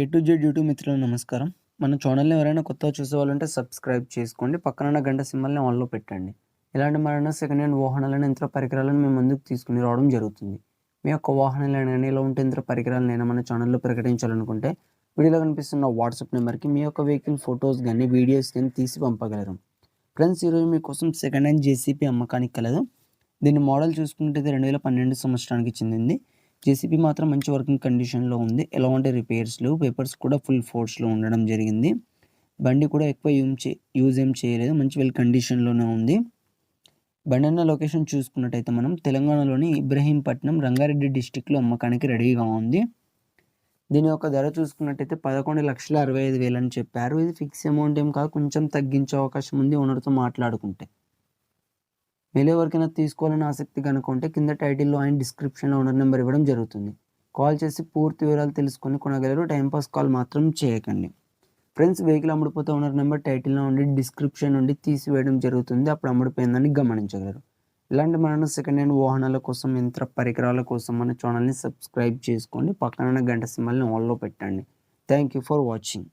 A to Z YouTube మిత్రులు నమస్కారం. మన ఛానల్ని ఎవరైనా కొత్తగా చూసే వాళ్ళు సబ్స్క్రైబ్ చేసుకోండి. పక్కన గంట సింబల్ని ఆన్లో పెట్టండి. ఇలాంటి మరైనా సెకండ్ హ్యాండ్ వాహనాలను యంత్ర పరికరాలను మేము ముందుకు తీసుకుని రావడం జరుగుతుంది. మీ యొక్క వాహనాలు ఇలా ఉంటే యంత్ర పరికరాలను మన ఛానల్లో ప్రకటించాలనుకుంటే వీడియోలో కనిపిస్తున్న వాట్సాప్ నెంబర్కి మీ యొక్క వెహికల్ ఫొటోస్ కానీ వీడియోస్ కానీ తీసి పంపగలరు. ఫ్రెండ్స్ ఈరోజు మీకోసం సెకండ్ హ్యాండ్ జేసీపీ అమ్మకానికి కలదు. దీని మోడల్ చూసుకుంటే రెండు వేల పన్నెండు సంవత్సరానికి చెందింది. జేసీబీ మాత్రం మంచి వర్కింగ్ కండిషన్లో ఉంది. ఎలాంటి రిపేర్స్ లేవు పేపర్స్ కూడా ఫుల్ ఫోర్స్లో ఉండడం జరిగింది. బండి కూడా ఎక్కువ యూజ్ చే యూజ్ ఏం చేయలేదు. మంచి వెల్ కండిషన్లోనే ఉంది. బండి అన్న లొకేషన్ చూసుకున్నట్టయితే మనం తెలంగాణలోని ఇబ్రహీంపట్నం రంగారెడ్డి డిస్టిక్లో అమ్మకానికి రెడీగా ఉంది. దీని యొక్క ధర చూసుకున్నట్టయితే పదకొండు లక్షల అరవై ఐదు వేలు అని చెప్పారు. ఇది ఫిక్స్ అమౌంట్ ఏం కాదు. కొంచెం తగ్గించే అవకాశం ఉంది ఓనర్తో మాట్లాడుకుంటే. మీరు ఎవరికైనా తీసుకోవాలని ఆసక్తి కనుకుంటే కింద టైటిల్లో ఆయన డిస్క్రిప్షన్లో ఓనర్ నెంబర్ ఇవ్వడం జరుగుతుంది. కాల్ చేసి పూర్తి వివరాలు తెలుసుకొని కొనగలరు. టైంపాస్ కాల్ మాత్రం చేయకండి. ఫ్రెండ్స్ వెహికల్ అమ్ముడుపోతే ఓనర్ నెంబర్ టైటిల్లో ఉండి డిస్క్రిప్షన్ నుండి తీసివేయడం జరుగుతుంది. అప్పుడు అమ్ముడిపోయిందని గమనించగలరు. ఇలాంటి మన సెకండ్ హ్యాండ్ వాహనాల కోసం యంత్ర పరికరాల కోసం మన ఛానల్ని సబ్స్క్రైబ్ చేసుకోండి. పక్కన గంట సింబల్ని ఆన్లో పెట్టండి. Thank you for watching.